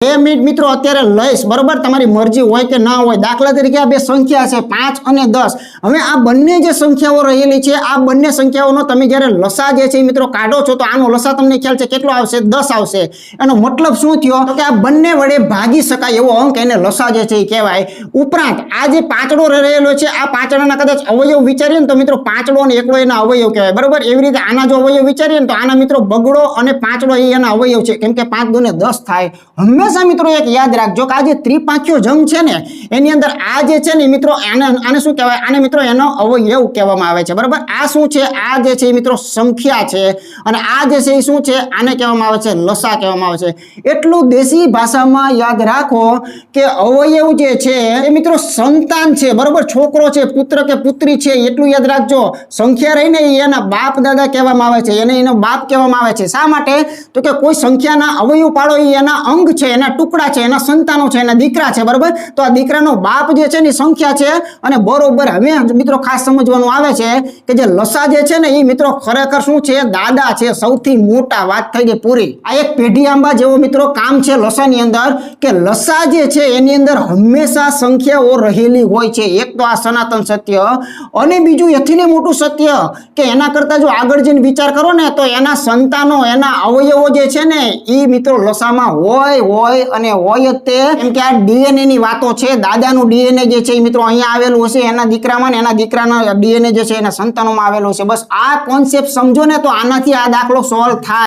બે મિનિટ મિત્રો, અત્યારે લઈશ, બરોબર? તમારી મરજી હોય કે ના હોય. દાખલા તરીકે આ બે સંખ્યા છે, પાંચ અને દસ. હવે આ બંને જે સંખ્યાઓ રહેલી છે, આ બંને સંખ્યાઓનો તમે જ્યારે લસા જે છે મિત્રો કાઢો છો, તો આનો લસા તમને ખ્યાલ છે, કેટલો આવશે? દસ આવશે. એનો મતલબ શું થયો? કે આ બંને વડે ભાગી શકાય એવો અંક એને લસા જે છે એ કહેવાય. ઉપરાંત, આ જે પાંચડો રહેલો છે, આ પાંચડાના કદાચ અવયવ વિચારીએ ને તો મિત્રો પાંચડો અને એકડો એના અવયવ કહેવાય. બરોબર? એવી રીતે આના જો અવયવ વિચારીએ ને તો આના મિત્રો બગડો અને પાંચડો એ એના અવયવ છે. કેમ કે પાંચ દુને દસ થાય. હંમેશા મિત્રો એક યાદ રાખજો કે આ જે ત્રિપાંખ્યો જંગ છે ને, એની અંદર આ જે છે ને મિત્રો આને આને શું કહેવાય? આને મિત્રો એનો અવયવ કહેવામાં આવે છે. બરાબર? આ શું છે? આ જે છે મિત્રો સંખ્યા છે. અને આ જે છે એ શું છે? આને કહેવામાં આવે છે લસા કહેવામાં આવે છે. એટલું દેશી ભાષામાં યાદ રાખો કે અવયવ જે છે એ મિત્રો સંતાન છે. બરાબર? છોકરો છે, પુત્ર કે પુત્રી છે, એટલું યાદ રાખજો. સંખ્યા રહીને એના બાપ દાદા કહેવામાં આવે છે. એને એનો બાપ કહેવામાં આવે છે. શા માટે? તો કે કોઈ સંખ્યાના અવયવ પાડો એ એના અંગ છે એના ટુકડા છે, એના સંતાનો છે, એના દીકરા છે, બરાબર? તો આ દીકરાનો બાપ જે છે એની સંખ્યા છે અને બરોબર હવે મિત્રો ખાસ સમજવાનું આવે છે કે જે લસા જે છે ને એ મિત્રો ખરેખર શું છે? દાદા છે, સૌથી મોટા વાત થઈ ગઈ પૂરી. આ એક પેઢી આંબા જેવો મિત્રો કામ છે લસાની અંદર કે લસા જે છે એની અંદર હંમેશા સંખ્યાઓ રહેલી હોય છે. એક તો આ સનાતન સત્ય અને બીજું એથીને મોટું સત્ય કે એના કરતાં જો આગળ જઈને વિચાર કરો ને તો એના સંતાનો, એના અવયવો જે છે ને એ મિત્રો લસામાં હોય હોય અને હોય જ તે. કેમ કે આ ડીએનએ ની વાતો છે. દાદાનું ડીએનએ જે છે એ મિત્રો અહીંયા આવેલું હશે. એના દીકરામાં એના દીકરાના ડીએનએ જે છે એના સંતાનોમાં આવેલું છે બસ આ કોન્સેપ્ટ સમજો ને તો આનાથી આ દાખલો સોલ્વ થાય.